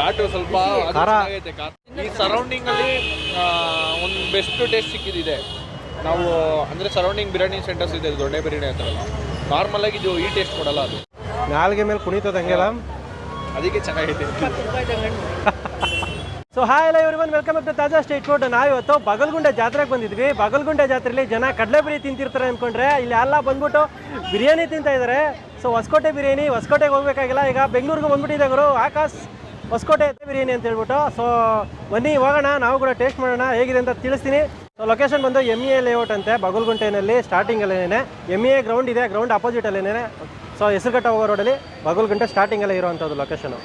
ಘಾಟು ಸ್ವಲ್ಪ ಖಾರ. ಚೆನ್ನಾಗೈತೆ ಖಾರ. ಈ ಸರೌಂಡಿಂಗ್ ಅಲ್ಲಿ ಒಂದು ಬೆಸ್ಟ್ ಟೇಸ್ಟ್ ಸಿಕ್ಕಿದಿದೆ. ನಾವು ಅಂದ್ರೆ ಸರೌಂಡಿಂಗ್ ಬಿರಿಯಾನಿ ಸೆಂಟರ್ಸ್ ಇದೆ ದೊಡ್ಡ ಬಿರಿಯಾನಿ ಹತ್ರ ನಾರ್ಮಲ್ ಆಗಿ ಇದು ಈ ಟೇಸ್ಟ್ ಕೊಡಲ್ಲ ಅದು. ನಾಲ್ಗೆ ಮೇಲೆ ಕುಣಿತದ ಹಂಗೆಲ್ಲ? ಅದಕ್ಕೆ ಚೆನ್ನಾಗೈತೆ ಸೊ ಹಾಯ್ ಎಲ್ಲ ಇವರಿವನ್ ವೆಲ್ಕಮ್ ಟು ತಾಜಾ ಸ್ಟೇಟ್ ಫುಡ್ ನಾವಿವತ್ತು ಬಗಲ್ಗುಂಡೆ ಜಾತ್ರೆಗೆ ಬಂದಿದ್ವಿ. ಬಗಲ್ಗುಂಡೆ ಜಾತ್ರೆಯಲ್ಲಿ ಜನ ಕಡಲೆಪುರಿ ತಿಂತಿರ್ತಾರೆ ಅಂದ್ಕೊಂಡ್ರೆ ಇಲ್ಲಿ ಎಲ್ಲ ಬಂದ್ಬಿಟ್ಟು ಬಿರಿಯಾನಿ ತಿಂತಾ ಇದ್ದಾರೆ ಸೊ ಹೊಸಕೋಟೆ ಬಿರಿಯಾನಿ ಹೊಸಕೋಟೆಗೆ ಹೋಗ್ಬೇಕಾಗಿಲ್ಲ. ಈಗ ಬೆಂಗಳೂರಿಗೆ ಬಂದ್ಬಿಟ್ಟಿದ್ದೆ ಗುರು. ಆಕಾಶ್ ಹೊಸಕೋಟೆ ಬಿರಿಯಾನಿ ಅಂತ ಹೇಳ್ಬಿಟ್ಟು. ಸೊ ಬನ್ನಿ, ಹೋಗೋಣ. ನಾವು ಕೂಡ ಟೇಸ್ಟ್ ಮಾಡೋಣ. ಹೇಗಿದೆ ಅಂತ ತಿಳಿಸ್ತೀನಿ. ಸೊ ಲೊಕೇಶನ್ ಬಂದು ಎಂ ಎ ಲೇಔಟ್ ಅಂತೆ, ಬಗಲ್ಗುಂಟೆನಲ್ಲಿ ಸ್ಟಾರ್ಟಿಂಗಲ್ಲೇನೆ ಎಂ ಎ ಗ್ರೌಂಡ್ ಇದೆ ಗ್ರೌಂಡ್ ಅಪೋಸಿಟಲ್ಲೇನೆ ಸೊ ಹೆಸರುಘಟ್ಟ ಹೋಗೋ ರೋಡಲ್ಲಿ ಬಗಲ್ಗುಂಟೆ ಸ್ಟಾರ್ಟಿಂಗಲ್ಲೇ ಇರುವಂಥದ್ದು ಲೊಕೇಶನು